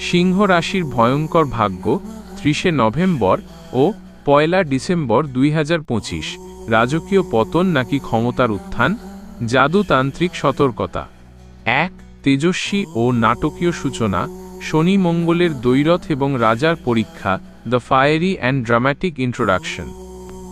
সিংহ রাশির ভয়ঙ্কর ভাগ্য ত্রিশে নভেম্বর ও পয়লা ডিসেম্বর দুই হাজার পঁচিশ। রাজকীয় পতন নাকি ক্ষমতার উত্থান? জাদুতান্ত্রিক সতর্কতা। এক, তেজস্বী ও নাটকীয় সূচনা। শনি মঙ্গলের দৈরথ এবং রাজার পরীক্ষা, the fiery and dramatic introduction.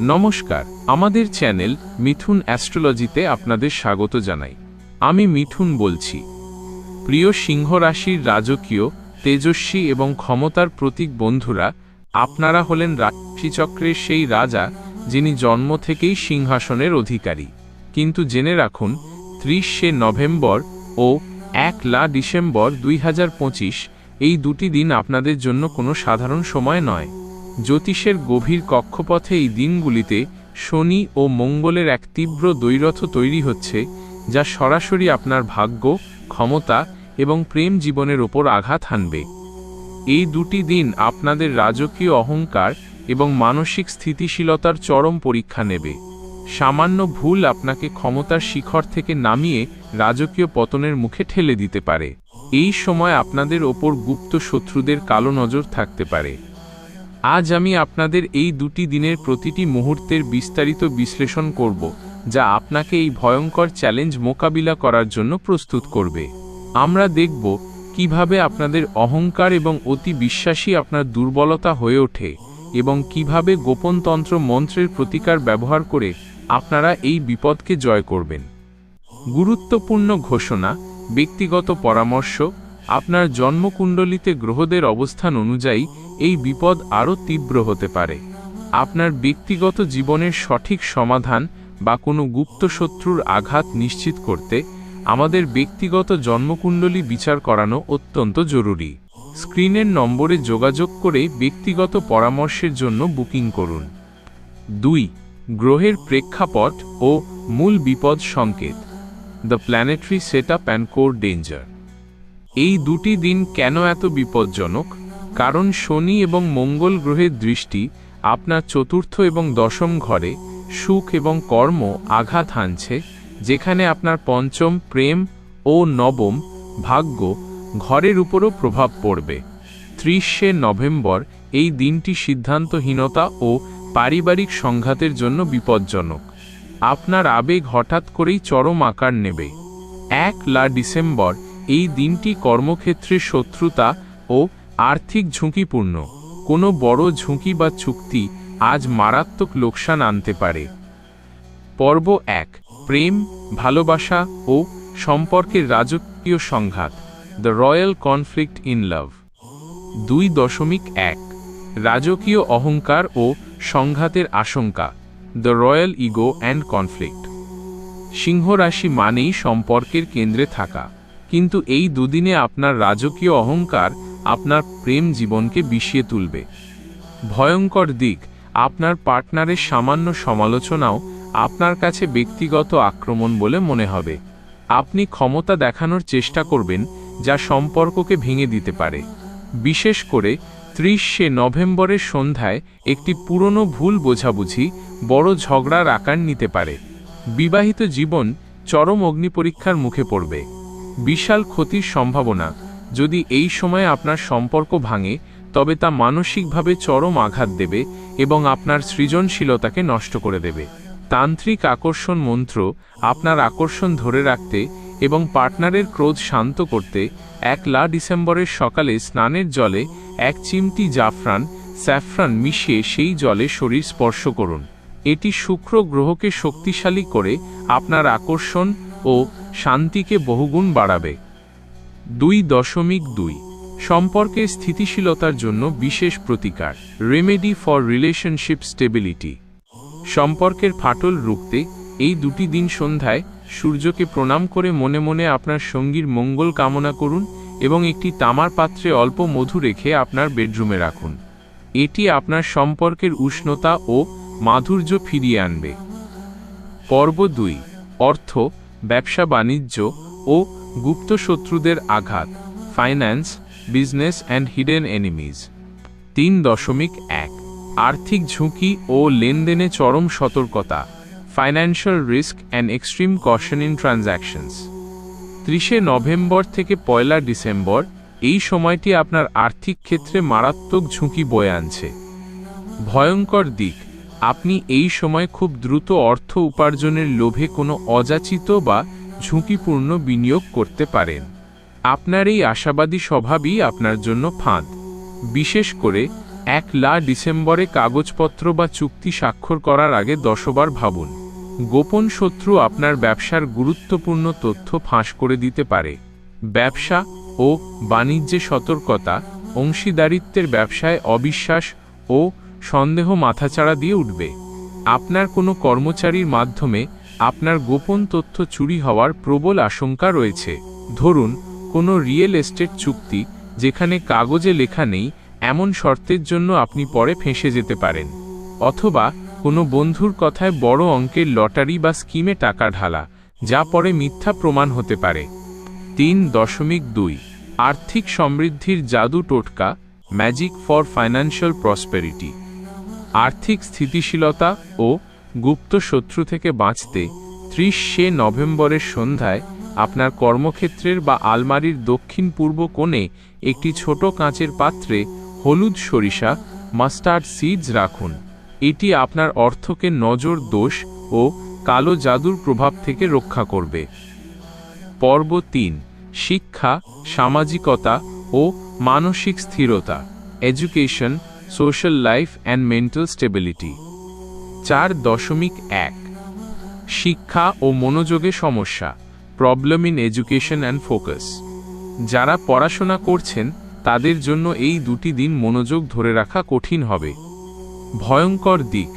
নমস্কার, আমাদের চ্যানেল মিথুন অ্যাস্ট্রোলজিতে আপনাদের স্বাগত জানাই। আমি মিথুন বলছি। প্রিয় সিংহ রাশির রাজকীয় তেজস্বী এবং ক্ষমতার প্রতীক বন্ধুরা, আপনারা হলেন রাশিচক্রের সেই রাজা, যিনি জন্ম থেকেই সিংহাসনের অধিকারী। কিন্তু জেনে রাখুন, ত্রিশে নভেম্বর ও এক লা ডিসেম্বর দুই হাজার পঁচিশ, এই দুটি দিন আপনাদের জন্য কোনো সাধারণ সময় নয়। জ্যোতিষের গভীর কক্ষপথে এই দিনগুলিতে শনি ও মঙ্গলের এক তীব্র দৈরথ তৈরি হচ্ছে, যা সরাসরি আপনার ভাগ্য, ক্ষমতা এবং প্রেম জীবনের ওপর আঘাত হানবে। এই দুটি দিন আপনাদের রাজকীয় অহংকার এবং মানসিক স্থিতিশীলতার চরম পরীক্ষা নেবে। সামান্য ভুল আপনাকে ক্ষমতার শিখর থেকে নামিয়ে রাজকীয় পতনের মুখে ঠেলে দিতে পারে। এই সময় আপনাদের ওপর গুপ্ত শত্রুদের কালো নজর থাকতে পারে। আজ আমি আপনাদের এই দুটি দিনের প্রতিটি মুহূর্তের বিস্তারিত বিশ্লেষণ করব, যা আপনাকে এই ভয়ঙ্কর চ্যালেঞ্জ মোকাবিলা করার জন্য প্রস্তুত করবে। আমরা দেখব কীভাবে আপনাদের অহংকার এবং অতি বিশ্বাসী আপনার দুর্বলতা হয়ে ওঠে এবং কীভাবে গোপনতন্ত্র মন্ত্রের প্রতিকার ব্যবহার করে আপনারা এই বিপদকে জয় করবেন। গুরুত্বপূর্ণ ঘোষণা, ব্যক্তিগত পরামর্শ, আপনার জন্মকুণ্ডলিতে গ্রহদের অবস্থান অনুযায়ী এই বিপদ আরও তীব্র হতে পারে। আপনার ব্যক্তিগত জীবনের সঠিক সমাধান বা কোনো গুপ্ত শত্রুর আঘাত নিশ্চিত করতে আমাদের ব্যক্তিগত জন্মকুণ্ডলী বিচার করানো অত্যন্ত জরুরি। স্ক্রিনের নম্বরে যোগাযোগ করে ব্যক্তিগত পরামর্শের জন্য বুকিং করুন। দুই, গ্রহের প্রেক্ষাপট ও মূল বিপদ সংকেত, the planetary set up and core danger. এই দুটি দিন কেন এত বিপজ্জনক? কারণ শনি এবং মঙ্গল গ্রহের দৃষ্টি আপনার চতুর্থ এবং দশম ঘরে সুখ এবং কর্ম আঘাত হানছে যেখানে আপনার পঞ্চম প্রেম ও নবম ভাগ্য ঘরের উপরও প্রভাব পড়বে। ত্রিশে নভেম্বর এই দিনটি সিদ্ধান্তহীনতা ও পারিবারিক সংঘাতের জন্য বিপজ্জনক। আপনার আবেগ হঠাৎ করেই চরম আকার নেবে। এক লা ডিসেম্বর এই দিনটি কর্মক্ষেত্রে শত্রুতা ও আর্থিক ঝুঁকিপূর্ণ। কোনো বড় ঝুঁকি বা চুক্তি আজ মারাত্মক লোকসান আনতে পারে। পর্ব এক প্রেম, ভালোবাসা ও সম্পর্কের রাজকীয় সংঘাত the royal conflict in love দুই দশমিক এক, রাজকীয় অহংকার ও সংঘাতের আশঙ্কা the royal ego and conflict সিংহ রাশি মানেই সম্পর্কের কেন্দ্রে থাকা, কিন্তু এই দুদিনে আপনার রাজকীয় অহংকার আপনার প্রেম জীবনকে বিষিয়ে তুলবে। ভয়ঙ্কর দিক, আপনার পার্টনারের সামান্য সমালোচনাও আপনার কাছে ব্যক্তিগত আক্রমণ বলে মনে হবে। আপনি ক্ষমতা দেখানোর চেষ্টা করবেন, যা সম্পর্ককে ভেঙে দিতে পারে। বিশেষ করে, ত্রিশে নভেম্বরের সন্ধ্যায় একটি পুরনো ভুল বোঝাবুঝি বড় ঝগড়ার আকার নিতে পারে। বিবাহিত জীবন চরম অগ্নিপরীক্ষার মুখে পড়বে। বিশাল ক্ষতির সম্ভাবনা। যদি এই সময়ে আপনার সম্পর্ক ভাঙে, তবে তা মানসিকভাবে চরম আঘাত দেবে এবং আপনার সৃজনশীলতাকে নষ্ট করে দেবে। তান্ত্রিক আকর্ষণ মন্ত্র আপনার আকর্ষণ ধরে রাখতে এবং পার্টনারের ক্রোধ শান্ত করতে এক লা ডিসেম্বরের সকালে স্নানের জলে এক চিমটি জাফরান, স্যাফরান মিশিয়ে সেই জলে শরীর স্পর্শ করুন। এটি শুক্র গ্রহকে শক্তিশালী করে আপনার আকর্ষণ ও শান্তিকে বহুগুণ বাড়াবে। দুই দশমিক দুই। সম্পর্কে স্থিতিশীলতার জন্য বিশেষ প্রতিকার। রেমেডি ফর রিলেশনশিপ স্টেবিলিটি সম্পর্কের ফাটল রুখতে এই দুটি দিন সন্ধ্যায় সূর্যকে প্রণাম করে মনে মনে আপনার সঙ্গীর মঙ্গল কামনা করুন এবং একটি তামার পাত্রে অল্প মধু রেখে আপনার বেডরুমে রাখুন। এটি আপনার সম্পর্কের উষ্ণতা ও মাধুর্য ফিরিয়ে আনবে। পর্ব দুই, অর্থ, ব্যবসা বাণিজ্য ও গুপ্ত শত্রুদের আঘাত finance business and hidden enemies তিন দশমিক এক। আর্থিক ঝুঁকি ও লেনদেনে চরম সতর্কতা financial risk and extreme caution in transactions ত্রিশে November থেকে পয়লা ডিসেম্বর, এই সময়টি আপনার আর্থিক ক্ষেত্রে মারাত্মক ঝুঁকি বয়ে আনছে। ভয়ঙ্কর দিক, আপনি এই সময় খুব দ্রুত অর্থ উপার্জনের লোভে কোনো অযাচিত বা ঝুঁকিপূর্ণ বিনিয়োগ করতে পারেন। আপনার এই আশাবাদী স্বভাবই আপনার জন্য ফাঁদ। বিশেষ করে এক লা ডিসেম্বরে কাগজপত্র বা চুক্তি স্বাক্ষর করার আগে দশবার ভাবুন। গোপন শত্রু আপনার ব্যবসার গুরুত্বপূর্ণ তথ্য ফাঁস করে দিতে পারে। ব্যবসা ও বাণিজ্যে সতর্কতা, অংশীদারিত্বের ব্যবসায় অবিশ্বাস ও সন্দেহ মাথাচাড়া দিয়ে উঠবে। আপনার কোনো কর্মচারীর মাধ্যমে আপনার গোপন তথ্য চুরি হওয়ার প্রবল আশঙ্কা রয়েছে। ধরুন, কোনো রিয়েল এস্টেট চুক্তি যেখানে কাগজে লেখা নেই এমন শর্তের জন্য আপনি পরে ফেঁসে যেতে পারেন। অথবা কোনো বন্ধুর কথায় বড় অঙ্কের লটারি বা স্কিমে টাকা ঢালা, যা পরে মিথ্যা প্রমাণ হতে পারে। তিন দশমিক দুই, আর্থিক সমৃদ্ধির জাদু টোটকা ম্যাজিক ফর ফাইন্যান্সিয়াল প্রসপেরিটি আর্থিক স্থিতিশীলতা ও গুপ্ত শত্রু থেকে বাঁচতে ত্রিশ ত্রিশে নভেম্বরের সন্ধ্যায় আপনার কর্মক্ষেত্রের বা আলমারির দক্ষিণ পূর্ব কোণে একটি ছোট কাঁচের পাত্রে হলুদ সরিষা, মাস্টার্ড সিডস রাখুন। এটি আপনার অর্থকে নজর, দোষ ও কালো জাদুর প্রভাব থেকে রক্ষা করবে। পর্ব তিন, শিক্ষা, সামাজিকতা ও মানসিক স্থিরতা, education, social life and mental stability. চার দশমিক এক, শিক্ষা ও মনোযোগে সমস্যা, problem in education and focus. যারা পড়াশোনা করছেন তাদের জন্য এই দুটি দিন মনোযোগ ধরে রাখা কঠিন হবে। ভয়ঙ্কর দিক,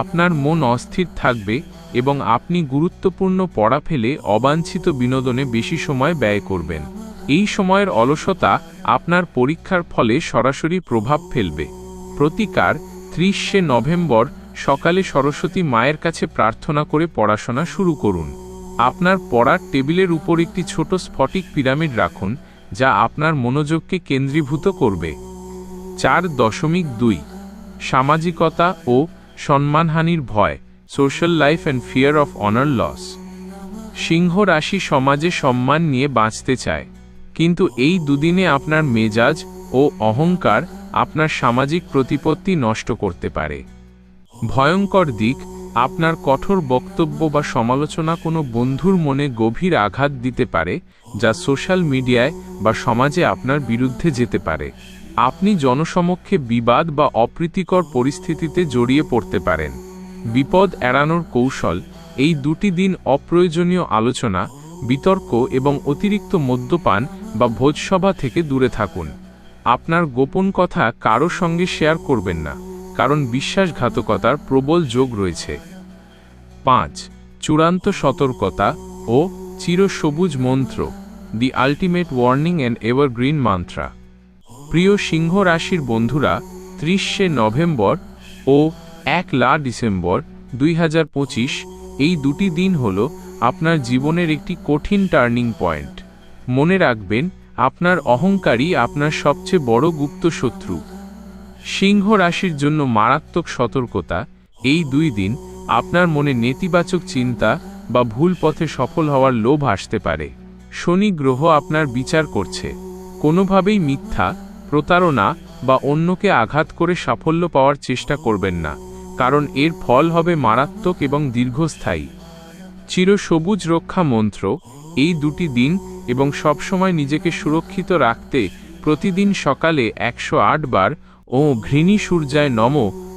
আপনার মন অস্থির থাকবে এবং আপনি গুরুত্বপূর্ণ পড়া ফেলে অবাঞ্ছিত বিনোদনে বেশি সময় ব্যয় করবেন। এই সময়ের অলসতা আপনার পরীক্ষার ফলে সরাসরি প্রভাব ফেলবে। প্রতিকার, ত্রিশে নভেম্বর সকালে সরস্বতী মায়ের কাছে প্রার্থনা করে পড়াশোনা শুরু করুন। আপনার পড়ার টেবিলের উপর একটি ছোট স্ফটিক পিরামিড রাখুন যা আপনার মনোযোগকে কেন্দ্রীভূত করবে। চার দশমিক দুই, সামাজিকতা ও সম্মানহানির ভয় social life and fear of honour loss সিংহ রাশি সমাজে সম্মান নিয়ে বাঁচতে চায়। কিন্তু এই দুদিনে আপনার মেজাজ ও অহংকার আপনার সামাজিক প্রতিপত্তি নষ্ট করতে পারে। ভয়ঙ্কর দিক আপনার কঠোর বক্তব্য বা সমালোচনা কোনো বন্ধুর মনে গভীর আঘাত দিতে পারে, যা সোশ্যাল মিডিয়ায় বা সমাজে আপনার বিরুদ্ধে যেতে পারে। আপনি জনসমক্ষে বিবাদ বা অপ্রীতিকর পরিস্থিতিতে জড়িয়ে পড়তে পারেন। বিপদ এড়ানোর কৌশল, এই দুটি দিন অপ্রয়োজনীয় আলোচনা, বিতর্ক এবং অতিরিক্ত মদ্যপান বা ভোজসভা থেকে দূরে থাকুন। আপনার গোপন কথা কারও সঙ্গে শেয়ার করবেন না। কারণ বিশ্বাসঘাতকতার প্রবল যোগ রয়েছে। পাঁচ, চূড়ান্ত সতর্কতা ও চিরসবুজ মন্ত্র the ultimate warning and evergreen mantra প্রিয় সিংহ রাশির বন্ধুরা, ত্রিশে নভেম্বর ও এক লা ডিসেম্বর দুই হাজার পঁচিশ, এই দুটি দিন হল আপনার জীবনের একটি কঠিন টার্নিং পয়েন্ট। মনে রাখবেন, আপনার অহংকারই আপনার সবচেয়ে বড় গুপ্ত শত্রু সিংহ রাশির জন্য মারাত্মক সতর্কতা। এই দুই দিন আপনার মনে নেতিবাচক চিন্তা বা ভুল পথে সফল হওয়ার লোভ আসতে পারে। শনি গ্রহ আপনার বিচার করছে। কোনোভাবেই মিথ্যা, প্রতারণা বা অন্যকে আঘাত করে সাফল্য পাওয়ার চেষ্টা করবেন না, কারণ এর ফল হবে মারাত্মক এবং দীর্ঘস্থায়ী। চিরসবুজ রক্ষা মন্ত্র, এই দুটি দিন এবং সবসময় নিজেকে সুরক্ষিত রাখতে প্রতিদিন সকালে একশো আট বার ও ঘৃণী সূর্যায় নম,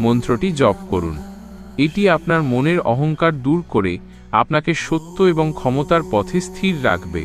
মন্ত্রটি জপ করুন। এটি আপনার মনের অহংকার দূর করে আপনাকে সত্য এবং ক্ষমতার পথে স্থির রাখবে।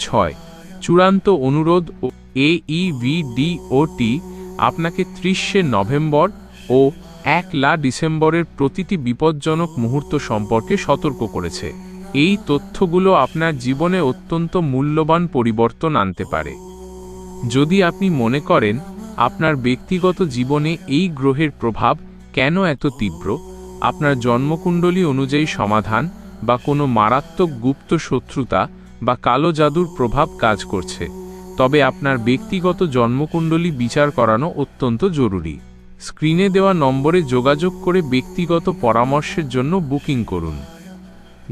ছয়, চূড়ান্ত অনুরোধ ও এইভিডি ও টি আপনাকে ত্রিশে নভেম্বর ও এক লা ডিসেম্বরের প্রতিটি বিপজ্জনক মুহূর্ত সম্পর্কে সতর্ক করেছে। এই তথ্যগুলো আপনার জীবনে অত্যন্ত মূল্যবান পরিবর্তন আনতে পারে। যদি আপনি মনে করেন আপনার ব্যক্তিগত জীবনে এই গ্রহের প্রভাব কেন এত তীব্র? আপনার জন্মকুণ্ডলী অনুযায়ী সমাধান বা কোনো মারাত্মক গুপ্ত শত্রুতা বা কালো জাদুর প্রভাব কাজ করছে। তবে আপনার ব্যক্তিগত জন্মকুণ্ডলী বিচার করানো অত্যন্ত জরুরি। স্ক্রিনে দেওয়া নম্বরে যোগাযোগ করে ব্যক্তিগত পরামর্শের জন্য বুকিং করুন।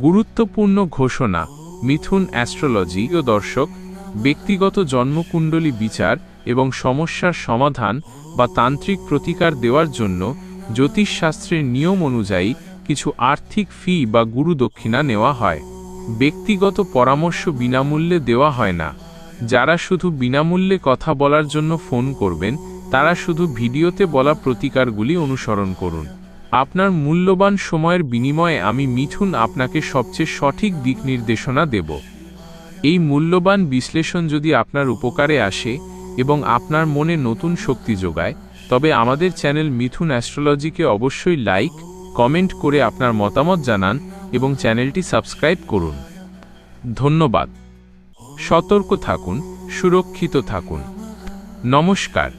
গুরুত্বপূর্ণ ঘোষণা, মিথুন অ্যাস্ট্রোলজি। ও দর্শক, ব্যক্তিগত জন্মকুণ্ডলী বিচার এবং সমস্যার সমাধান বা তান্ত্রিক প্রতিকার দেওয়ার জন্য জ্যোতিষশাস্ত্রের নিয়ম অনুযায়ী কিছু আর্থিক ফি বা গুরুদক্ষিণা নেওয়া হয়। ব্যক্তিগত পরামর্শ বিনামূল্যে দেওয়া হয় না। যারা শুধু বিনামূল্যে কথা বলার জন্য ফোন করবেন, তারা শুধু ভিডিওতে বলা প্রতিকারগুলি অনুসরণ করুন। আপনার মূল্যবান সময়ের বিনিময়ে আমি মিথুন আপনাকে সবচেয়ে সঠিক দিক নির্দেশনা দেব। এই মূল্যবান বিশ্লেষণ যদি আপনার উপকারে আসে এবং আপনার মনে নতুন শক্তি যোগায়, তবে আমাদের চ্যানেল মিথুন অ্যাস্ট্রোলজিকে অবশ্যই লাইক, কমেন্ট করে আপনার মতামত জানান এবং চ্যানেলটি সাবস্ক্রাইব করুন। ধন্যবাদ। সতর্ক থাকুন, সুরক্ষিত থাকুন। নমস্কার।